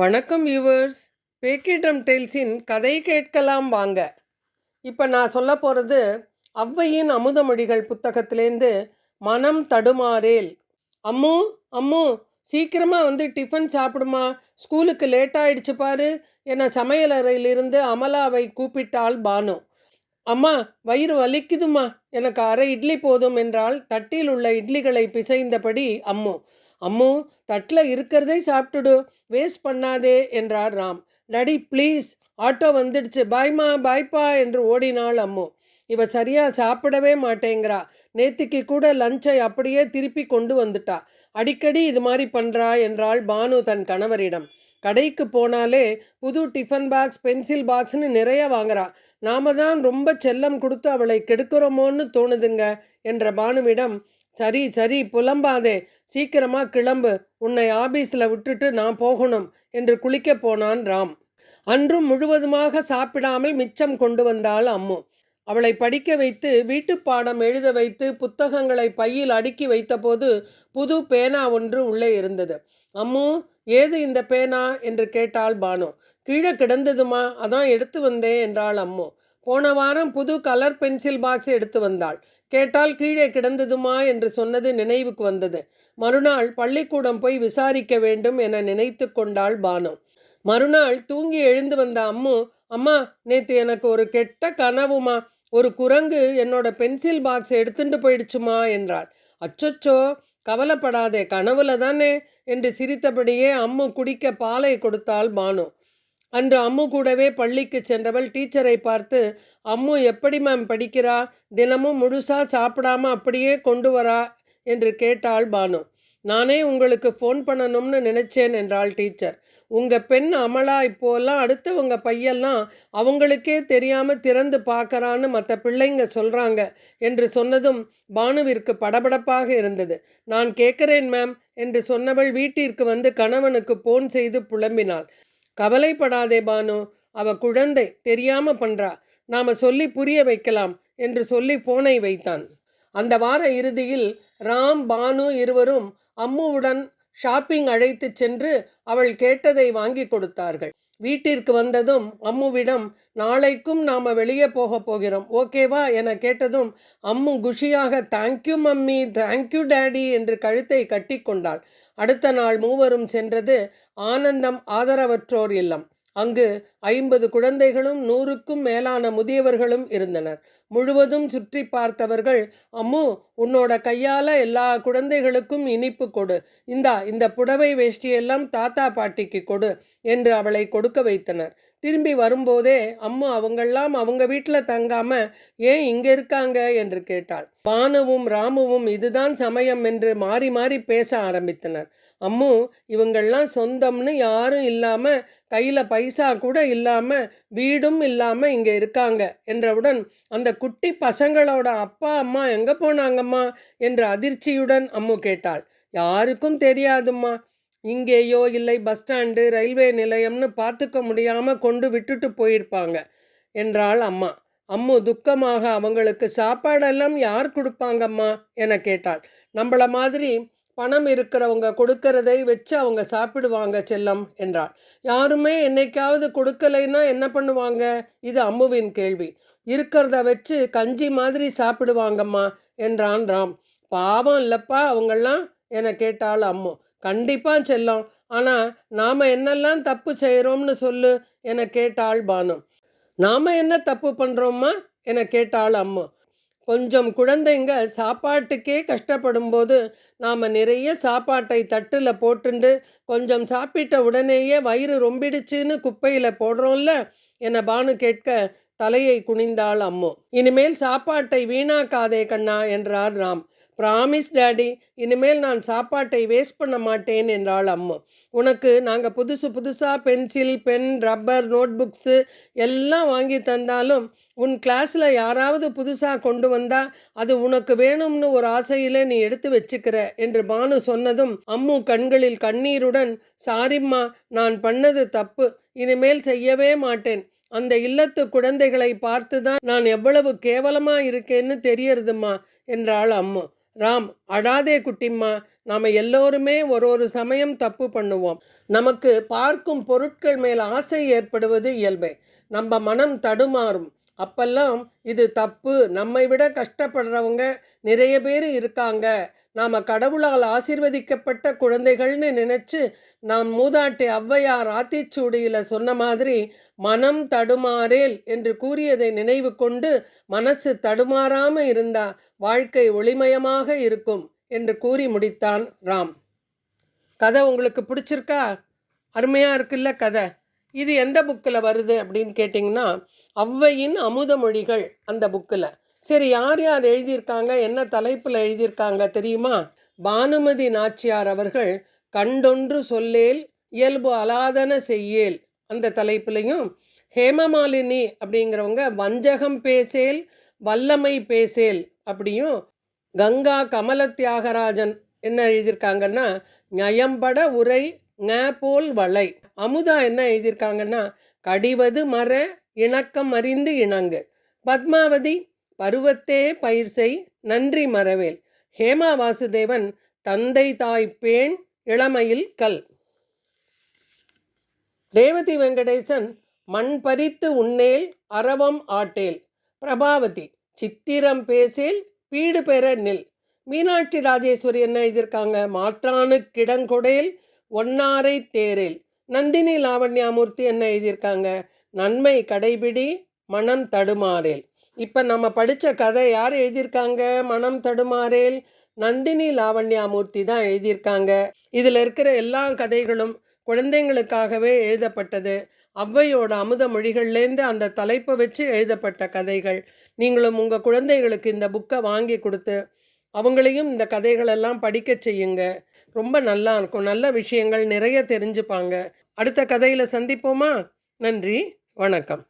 வணக்கம் வியூவர்ஸ் பேக்கிட்ரம் டெய்ல்ஸின் கதை கேட்கலாம் வாங்க. இப்போ நான் சொல்ல போகிறது ஔவையின் அமுதமொழிகள் புத்தகத்திலேருந்து மனம் தடுமாறேல். அம்மு அம்மு சீக்கிரமாக வந்து டிஃபன் சாப்பிடுமா? ஸ்கூலுக்கு லேட் ஆயிடுச்சு பாரு என சமையலறையிலிருந்து அமலாவை கூப்பிட்டாள் பானு. அம்மா வயிறு வலிக்குதுமா எனக்கு அரை இட்லி போதும் என்றால் தட்டில் உள்ள இட்லிகளை பிசைந்தபடி அம்மு. அம்மு தட்டில் இருக்கிறதை சாப்பிட்டுடு வேஸ்ட் பண்ணாதே என்றார் ராம். டடி ப்ளீஸ் ஆட்டோ வந்துடுச்சு. பாய்மா பாய்ப்பா என்று ஓடினாள் அம்மு. இவ சரியாக சாப்பிடவே மாட்டேங்கிறா. நேத்திக்கு கூட லஞ்சை அப்படியே திருப்பி கொண்டு வந்துட்டா. அடிக்கடி இது மாதிரி பண்ணுறா என்றாள் பானு தன் கணவரிடம். கடைக்கு போனாலே புது டிஃபன் பாக்ஸ் பென்சில் பாக்ஸ்னு நிறைய வாங்குறா. நாம தான் ரொம்ப செல்லம் கொடுத்து அவளை கெடுக்கிறோமோன்னு தோணுதுங்க என்ற பானுவிடம் சரி சரி புலம்பாதே. சீக்கிரமா கிளம்பு. உன்னை ஆபீஸில் விட்டுட்டு நான் போகணும் என்று குளிக்கப் போனான் ராம். அன்றும் முழுவதுமாக சாப்பிடாமல் மிச்சம் கொண்டு வந்தாள் அம்மு. அவளை படிக்க வைத்து வீட்டுப் பாடம் எழுத வைத்து புத்தகங்களை பையில் அடுக்கி வைத்தபோது புது பேனா ஒன்று உள்ளே இருந்தது. அம்மு ஏது இந்த பேனா? என்று கேட்டாள் பானு. கீழே கிடந்ததுமா? அதான் எடுத்து வந்தேன் என்றாள் அம்மு. போன வாரம் புது கலர் பென்சில் பாக்ஸ் எடுத்து வந்தாள். கேட்டால் கீழே கிடந்ததுமா என்று சொன்னது நினைவுக்கு வந்தது. மறுநாள் பள்ளிக்கூடம் போய் விசாரிக்க வேண்டும் என நினைத்து கொண்டாள் பானு. மறுநாள் தூங்கி எழுந்து வந்த அம்மு அம்மா நேத்து எனக்கு ஒரு கெட்ட கனவுமா. ஒரு குரங்கு என்னோட பென்சில் பாக்ஸ் எடுத்துட்டு போயிடுச்சுமா என்றாள். அச்சச்சோ கவலைப்படாதே கனவுல தானே என்று சிரித்தபடியே அம்மு குடிக்க பாலை கொடுத்தாள் பானு. அன்று அம்மு கூடவே பள்ளிக்கு சென்றவள் டீச்சரை பார்த்து அம்மு எப்படி மேம் படிக்கிறா? தினமும் முழுசாக சாப்பிடாம அப்படியே கொண்டு வரா? என்று கேட்டாள் பானு. நானே உங்களுக்கு ஃபோன் பண்ணணும்னு நினைச்சேன் என்றாள் டீச்சர். உங்கள் பெண் அமலா இப்போல்லாம் அடுத்தவங்க பையெல்லாம் அவங்களுக்கே தெரியாமல் திறந்து பார்க்கறான்னு மற்ற பிள்ளைங்க சொல்கிறாங்க என்று சொன்னதும் பானுவிற்கு படபடப்பாக இருந்தது. நான் கேட்குறேன் மேம் என்று சொன்னவள் வீட்டிற்கு வந்து கணவனுக்கு போன் செய்து புலம்பினாள். கவலைப்படாதே பானு அவ குழந்தை தெரியாம பண்றா. நாம சொல்லி புரிய வைக்கலாம் என்று சொல்லி போனை வைத்தான். அந்த வார இறுதியில் ராம் பானு இருவரும் அம்முவுடன் ஷாப்பிங் அழைத்து சென்று அவள் கேட்டதை வாங்கி கொடுத்தார்கள். வீட்டிற்கு வந்ததும் அம்முவிடம் நாளைக்கும் நாம் வெளியே போக போகிறோம். ஓகேவா? என கேட்டதும் அம்மு குஷியாக தேங்க்யூ மம்மி. தேங்க்யூ டேடி என்று கழுத்தை கட்டிக்கொண்டாள் அடுத்த நாள் மூவரும் சென்றது ஆனந்தம் ஆதரவற்றோர் இல்லம். அங்கு ஐம்பது குழந்தைகளும் நூறுக்கும் மேலான முதியவர்களும் இருந்தனர். முழுவதும் சுற்றி பார்த்தவர்கள் அம்மு உன்னோட கையால் எல்லா குழந்தைகளுக்கும் இனிப்பு கொடு. இந்தா இந்த புடவை வேஷ்டியெல்லாம் தாத்தா பாட்டிக்கு கொடு என்று அவளை கொடுக்க வைத்தனர். திரும்பி வரும்போதே அம்மு அவங்கெல்லாம் அவங்க வீட்டில் தங்காம ஏன் இங்கே இருக்காங்க? என்று கேட்டாள். பானுவும் ராமுவும் இதுதான் சமயம் என்று மாறி மாறி பேச ஆரம்பித்தனர். அம்மு இவங்கள்லாம் சொந்தம்னு யாரும் இல்லாமல் கையில் பைசா கூட இல்லாமல் வீடும் இல்லாமல் இங்கே இருக்காங்க என்றவுடன் அந்த குட்டி பசங்களோட அப்பா அம்மா எங்கே போனாங்கம்மா? என்று அதிர்ச்சியுடன் அம்மு கேட்டாள். யாருக்கும் தெரியாதும்மா. இங்கேயோ இல்லை பஸ் ஸ்டாண்டு ரயில்வே நிலையம்னு பார்த்துக்க முடியாமல் கொண்டு விட்டுட்டு போயிருப்பாங்க என்றாள் அம்மா. அம்மு துக்கமாக அவங்களுக்கு சாப்பாடெல்லாம் யார் கொடுப்பாங்கம்மா? என கேட்டாள். நம்மள மாதிரி பணம் இருக்கிறவங்க கொடுக்கறதை வச்சு அவங்க சாப்பிடுவாங்க செல்லம் என்றாள். யாருமே என்னைக்காவது கொடுக்கலைன்னா என்ன பண்ணுவாங்க? இது அம்முவின் கேள்வி. இருக்கிறத வச்சு கஞ்சி மாதிரி சாப்பிடுவாங்கம்மா என்றான் ராம். பாவம் இல்லப்பா அவங்கெல்லாம் என கேட்டாள் அம்மு. கண்டிப்பாக செல்லம். ஆனால் நாம் என்னெல்லாம் தப்பு செய்கிறோம்னு சொல்லு என கேட்டாள் பானு. நாம் என்ன தப்பு பண்ணுறோம்மா என கேட்டாள் அம்மு. கொஞ்சம் குழந்தைங்க சாப்பாட்டுக்கே கஷ்டப்படும் போது நாம் நிறைய சாப்பாட்டை தட்டில் போட்டுண்டு கொஞ்சம் சாப்பிட்ட உடனேயே வயிறு ரொம்பிடுச்சுன்னு குப்பையில் போடுறோம்ல? என பானு கேட்க தலையை குனிந்தாள் அம்மு. இனிமேல் சாப்பாட்டை வீணாக்காதே கண்ணா என்றார் ராம். ப்ராமிஸ் டேடி இனிமேல் நான் சாப்பாட்டை வேஸ்ட் பண்ண மாட்டேன் என்றாள் அம்மு. உனக்கு நாங்கள் புதுசு புதுசாக pencil pen rubber note books எல்லாம் வாங்கி தந்தாலும் உன் கிளாஸில் யாராவது புதுசாக கொண்டு வந்தால் அது உனக்கு வேணும்னு ஒரு ஆசையில் நீ எடுத்து வச்சுக்கிற என்று பானு சொன்னதும் அம்மு கண்களில் கண்ணீருடன் சாரிம்மா நான் பண்ணது தப்பு. இனிமேல் செய்யவே மாட்டேன். அந்த இல்லத்து குழந்தைகளை பார்த்து தான் நான் எவ்வளவு கேவலமா இருக்கேன்னு தெரியறதும்மா என்றாள் அம்மு. ராம் அடாதே குட்டிம்மா. நாம் எல்லோருமே ஒரு ஒரு சமயம் தப்பு பண்ணுவோம். நமக்கு பார்க்கும் பொருட்கள் மேல் ஆசை ஏற்படுவது இயல்பே. நம்ம மனம் தடுமாறும். அப்பெல்லாம் இது தப்பு. நம்மை விட கஷ்டப்படுறவங்க நிறைய பேர் இருக்காங்க. நாம் கடவுளால் ஆசீர்வதிக்கப்பட்ட குழந்தைகள்னு நினச்சி நாம் மூதாட்டி ஔவையார் ஆத்திச்சூடியில் சொன்ன மாதிரி மனம் தடுமாறேல் என்று கூறியதை நினைவு கொண்டு மனசு தடுமாறாம இருந்தா வாழ்க்கை ஒளிமயமாக இருக்கும் என்று கூறி முடித்தான் ராம். கதை உங்களுக்கு பிடிச்சிருக்கா? அருமையாக இருக்குல்ல கதை? இது எந்த புக்கில் வருது அப்படின்னு கேட்டிங்கன்னா ஔவையின் அமுதமொழிகள் அந்த புக்கில் சரி யார் யார் எழுதியிருக்காங்க? என்ன தலைப்பில் எழுதியிருக்காங்க தெரியுமா? பானுமதி நாச்சியார் அவர்கள் கண்டொன்று சொல்லேல் இயல்பு அலாதன செய்யேல் அந்த தலைப்புலையும் ஹேமமாலினி அப்படிங்கிறவங்க வஞ்சகம் பேசேல் வல்லமை பேசேல் அப்படியும் கங்கா கமல தியாகராஜன் என்ன எழுதியிருக்காங்கன்னா நயம்பட உரை ஞ போல் வளை அமுதா என்ன எழுதியிருக்காங்கன்னா கடிவது மர இணக்கம் அறிந்து இணங்கு. பத்மாவதி பருவத்தே பயிர் செய் நன்றி மறவேல். ஹேமா வாசுதேவன் தந்தை தாய் பேண் இளமையில் கல். ரேவதி வெங்கடேசன் மண் பறித்து உன்னேல் அரவம் ஆட்டேல். பிரபாவதி சித்திரம் பேசேல் பீடு பெற நில். மீனாட்சி ராஜேஸ்வரி என்ன எழுதியிருக்காங்க? மாற்றானு கிடங்கொடேல் ஒன்னாரை தேரேல். நந்தினி லாவண்யாமூர்த்தி என்ன எழுதியிருக்காங்க? நன்மை கடைபிடி மனம் தடுமாறேல். இப்போ நம்ம படித்த கதை யார் எழுதியிருக்காங்க? மனம் தடுமாறேல். நந்தினி லாவண்யாமூர்த்தி தான் எழுதியிருக்காங்க. இதில் இருக்கிற எல்லா கதைகளும் குழந்தைங்களுக்காகவே எழுதப்பட்டது. ஔவையோட அமுத மொழிகள்லேருந்து அந்த தலைப்பை வச்சு எழுதப்பட்ட கதைகள். நீங்களும் உங்கள் குழந்தைகளுக்கு இந்த புக்கை வாங்கி கொடுத்து அவங்களையும் இந்த கதைகளெல்லாம் படிக்க செய்யுங்க. ரொம்ப நல்லா இருக்கும். நல்ல விஷயங்கள் நிறைய தெரிஞ்சுப்பாங்க. அடுத்த கதையில் சந்திப்போமா? நன்றி. வணக்கம்.